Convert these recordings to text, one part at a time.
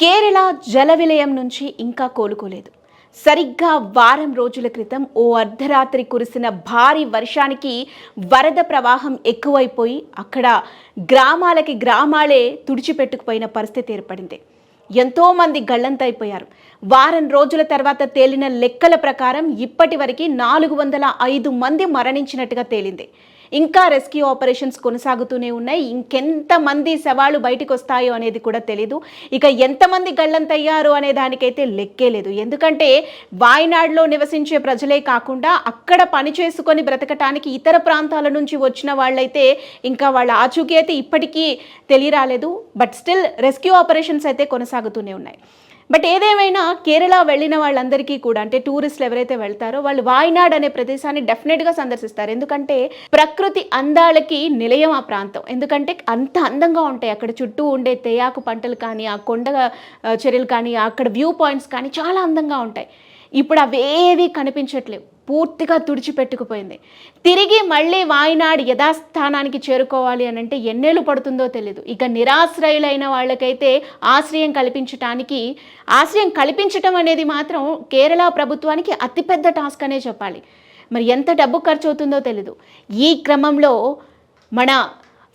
కేరళ జల విలయం నుంచి ఇంకా కోలుకోలేదు. సరిగ్గా వారం రోజుల క్రితం ఓ అర్ధరాత్రి కురిసిన భారీ వర్షానికి వరద ప్రవాహం ఎక్కువైపోయి అక్కడ గ్రామాలకి గ్రామాలే తుడిచిపెట్టుకుపోయిన పరిస్థితి ఏర్పడింది. ఎంతోమంది గల్లంతైపోయారు వారం రోజుల తర్వాత తేలిన లెక్కల ప్రకారం ఇప్పటి వరకు నాలుగు వందల ఐదు మంది మరణించినట్టుగా తేలింది. ఇంకా రెస్క్యూ ఆపరేషన్స్ కొనసాగుతూనే ఉన్నాయి. ఇంకెంతమంది శవాలు బయటకు వస్తాయో అనేది కూడా తెలీదు. ఇక ఎంతమంది గల్లంతయ్యారు అనే దానికైతే లెక్కే లేదు. ఎందుకంటే వాయనాడులో నివసించే ప్రజలే కాకుండా అక్కడ పని చేసుకొని బ్రతకటానికి ఇతర ప్రాంతాల నుంచి వచ్చిన వాళ్ళైతే ఇంకా వాళ్ళ ఆచూకీ అయితే ఇప్పటికీ తెలియరాలేదు. బట్ స్టిల్ రెస్క్యూ ఆపరేషన్స్ అయితే కొనసాగుతూనే ఉన్నాయి. బట్ ఏదేమైనా కేరళ వెళ్ళిన వాళ్ళందరికీ కూడా అంటే టూరిస్టులు ఎవరైతే వెళ్తారో వాళ్ళు వాయనాడ్ అనే ప్రదేశాన్ని డెఫినెట్గా సందర్శిస్తారు. ఎందుకంటే ప్రకృతి అందాలకి నిలయం ఆ ప్రాంతం. ఎందుకంటే అంత అందంగా ఉంటాయి. అక్కడ చుట్టూ ఉండే తేయాకు పంటలు కానీ ఆ కొండ చర్యలు కానీ అక్కడ వ్యూ పాయింట్స్ కానీ చాలా అందంగా ఉంటాయి. ఇప్పుడు అవేవి కనిపించట్లేవు. పూర్తిగా తుడిచిపెట్టుకుపోయింది. తిరిగి మళ్ళీ వాయినాడు యథాస్థానానికి చేరుకోవాలి అని అంటే ఎన్నేళ్ళు పడుతుందో తెలియదు ఇక నిరాశ్రయులైన వాళ్ళకైతే ఆశ్రయం కల్పించటానికి ఆశ్రయం కల్పించటం అనేది మాత్రం కేరళ ప్రభుత్వానికి అతిపెద్ద టాస్క్ అనే చెప్పాలి. మరి ఎంత డబ్బు ఖర్చు అవుతుందో తెలీదు. ఈ క్రమంలో మన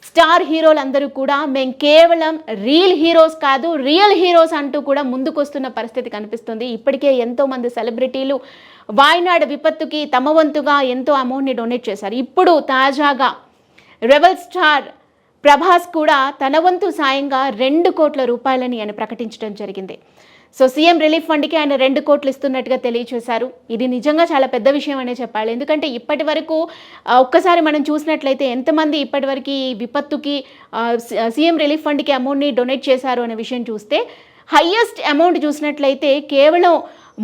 స్టార్ హీరోలందరూ కూడా మేము కేవలం రియల్ హీరోస్ కాదు రియల్ హీరోస్ అంటూ కూడా ముందుకొస్తున్న పరిస్థితి కనిపిస్తుంది. ఇప్పటికే ఎంతో మంది సెలబ్రిటీలు వాయనాడ్ విపత్తుకి తమ వంతుగా ఎంతో అమౌంట్ని డొనేట్ చేశారు. ఇప్పుడు తాజాగా రెబల్ స్టార్ ప్రభాస్ కూడా తన వంతు సాయంగా రెండు కోట్ల రూపాయలని ఆయన ప్రకటించడం జరిగింది. సో సీఎం రిలీఫ్ ఫండ్కి ఆయన రెండు కోట్లు ఇస్తున్నట్టుగా తెలియచేశారు. ఇది నిజంగా చాలా పెద్ద విషయం అనే చెప్పాలి. ఎందుకంటే ఇప్పటి వరకు ఒక్కసారి మనం చూసినట్లయితే ఎంతమంది ఇప్పటి వరకు ఈ విపత్తుకి సీఎం రిలీఫ్ ఫండ్కి అమౌంట్ని డొనేట్ చేశారు అనే విషయం చూస్తే హయ్యెస్ట్ అమౌంట్ చూసినట్లయితే కేవలం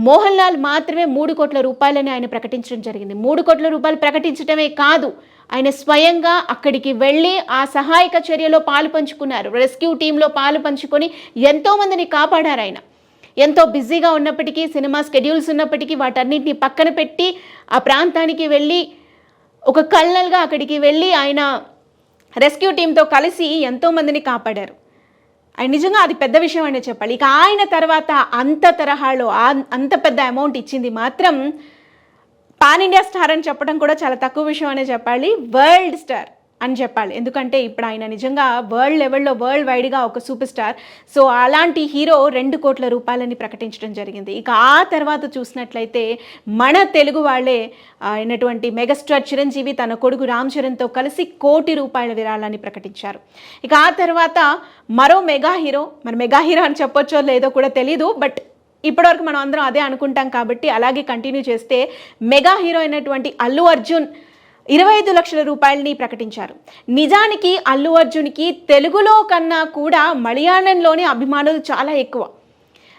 మోహన్ లాల్ మాత్రమే మూడు కోట్ల రూపాయలని ఆయన ప్రకటించడం జరిగింది. మూడు కోట్ల రూపాయలు ప్రకటించడమే కాదు ఆయన స్వయంగా అక్కడికి వెళ్ళి ఆ సహాయక చర్యలో పాలు పంచుకున్నారు. రెస్క్యూ టీంలో పాలు పంచుకొని ఎంతోమందిని కాపాడారు ఆయన. ఎంతో బిజీగా ఉన్నప్పటికీ సినిమా స్కెడ్యూల్స్ ఉన్నప్పటికీ వాటన్నిటిని పక్కన పెట్టి ఆ ప్రాంతానికి వెళ్ళి ఒక కల్నల్గా అక్కడికి వెళ్ళి ఆయన రెస్క్యూ టీంతో కలిసి ఎంతోమందిని కాపాడారు. ఆయన నిజంగా అది పెద్ద విషయం అనే చెప్పాలి. ఇక ఆయన తర్వాత అంత తరహాలో అంత పెద్ద అమౌంట్ ఇచ్చింది మాత్రం పాన్ ఇండియా స్టార్ అని చెప్పడం కూడా చాలా తక్కువ విషయం అనే చెప్పాలి. World star. అని చెప్పాలి. ఎందుకంటే ఇప్పుడు ఆయన నిజంగా వరల్డ్ లెవెల్లో వరల్డ్ వైడ్గా ఒక సూపర్ స్టార్ సో అలాంటి హీరో రెండు కోట్ల రూపాయలని ప్రకటించడం జరిగింది. ఇక ఆ తర్వాత చూసినట్లయితే మన తెలుగు వాళ్ళే అయినటువంటి మెగాస్టార్ చిరంజీవి తన కొడుకు రామ్ చరణ్తో కలిసి కోటి రూపాయల విరాళాన్ని ప్రకటించారు. ఇక ఆ తర్వాత మరో మెగా హీరో మరి మెగా హీరో అని చెప్పొచ్చో లేదో కూడా తెలీదు. బట్ ఇప్పటివరకు మనం అందరం అదే అనుకుంటాం కాబట్టి అలాగే కంటిన్యూ చేస్తే మెగా హీరో అయినటువంటి అల్లు అర్జున్ ఇరవై ఐదు లక్షల రూపాయలని ప్రకటించారు. నిజానికి అల్లు అర్జున్కి తెలుగులో కన్నా కూడా మలయాళంలోనే అభిమానులు చాలా ఎక్కువ.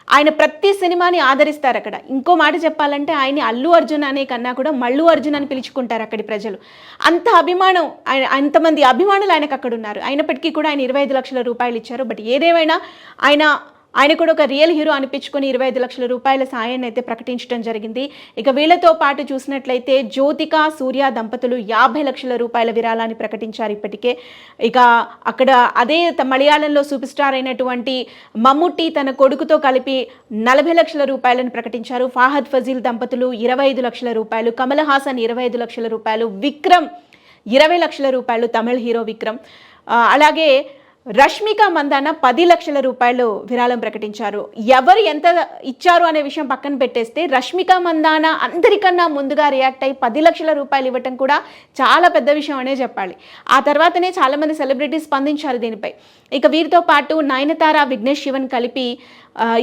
ఆయన ప్రతి సినిమాని ఆదరిస్తారు అక్కడ. ఇంకో మాట చెప్పాలంటే ఆయన అల్లు అర్జున్ అనే కన్నా కూడా మల్లు అర్జున్ అని పిలుచుకుంటారు అక్కడి ప్రజలు. అంత అభిమానం ఆయన అంతమంది అభిమానులు ఆయనకు అక్కడ ఉన్నారు అయినప్పటికీ కూడా ఆయన ఇరవై ఐదు లక్షల రూపాయలు ఇచ్చారు. బట్ ఏదేమైనా ఆయన ఆయన కూడా ఒక రియల్ హీరో అనిపించుకొని ఇరవై ఐదు లక్షల రూపాయల సాయాన్ని అయితే ప్రకటించడం జరిగింది. ఇక వీళ్ళతో పాటు చూసినట్లయితే జ్యోతిక సూర్య దంపతులు యాభై లక్షల రూపాయల విరాళాన్ని ప్రకటించారు ఇప్పటికే. ఇక అక్కడ అదే త- మలయాళంలో సూపర్ స్టార్ అయినటువంటి మమ్ముట్టి తన కొడుకుతో కలిపి నలభై లక్షల రూపాయలను ప్రకటించారు. ఫాహద్ ఫజీల్ దంపతులు ఇరవై ఐదు లక్షల రూపాయలు కమల్ హాసన్ ఇరవై ఐదు లక్షల రూపాయలు విక్రమ్ ఇరవై లక్షల రూపాయలు తమిళ హీరో విక్రమ్. అలాగే రష్మిక మందాన పది లక్షల రూపాయలు విరాళం ప్రకటించారు. ఎవరు ఎంత ఇచ్చారు అనే విషయం పక్కన పెట్టేస్తే రష్మిక మందాన అందరికన్నా ముందుగా రియాక్ట్ అయ్యి పది లక్షల రూపాయలు ఇవ్వటం కూడా చాలా పెద్ద విషయం అనే చెప్పాలి. ఆ తర్వాతనే చాలామంది సెలబ్రిటీస్ స్పందించారు దీనిపై. ఇక వీరితో పాటు నయనతార విఘ్నేష్ శివన్ కలిపి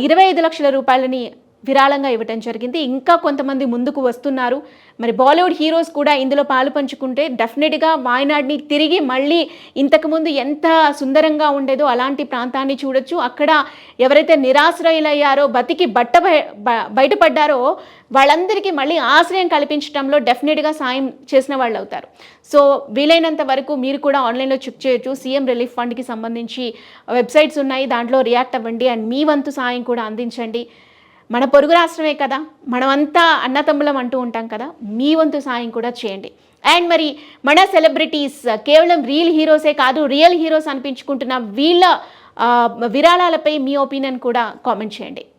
ఇరవై ఐదు లక్షల రూపాయలని విరాళంగా ఇవ్వటం జరిగింది. ఇంకా కొంతమంది ముందుకు వస్తున్నారు. మరి బాలీవుడ్ హీరోస్ కూడా ఇందులో పాలు పంచుకుంటే డెఫినెట్గా వాయనాడ్ని తిరిగి మళ్ళీ ఇంతకుముందు ఎంత సుందరంగా ఉండేదో అలాంటి ప్రాంతాన్ని చూడొచ్చు. అక్కడ ఎవరైతే నిరాశ్రయులయ్యారో బతికి బట్ట బ- బయటపడ్డారో వాళ్ళందరికీ మళ్ళీ ఆశ్రయం కల్పించడంలో డెఫినెట్గా సాయం చేసిన వాళ్ళు అవుతారు సో వీలైనంత వరకు మీరు కూడా ఆన్లైన్లో చెక్ చేయొచ్చు. సీఎం రిలీఫ్ ఫండ్కి సంబంధించి వెబ్సైట్స్ ఉన్నాయి. దాంట్లో రియాక్ట్ అవ్వండి. అండ్ మీ వంతు సాయం కూడా అందించండి. మన పొరుగు రాష్ట్రమే కదా మనమంతా అన్నతమ్ములం అంటూ ఉంటాం కదా మీ వంతు సాయం కూడా చేయండి. అండ్ మరి మన సెలబ్రిటీస్ కేవలం రియల్ హీరోసే కాదు రియల్ హీరోస్ అనిపించుకుంటున్న వీళ్ళ విరాళాలపై మీ ఒపీనియన్ కూడా కామెంట్ చేయండి.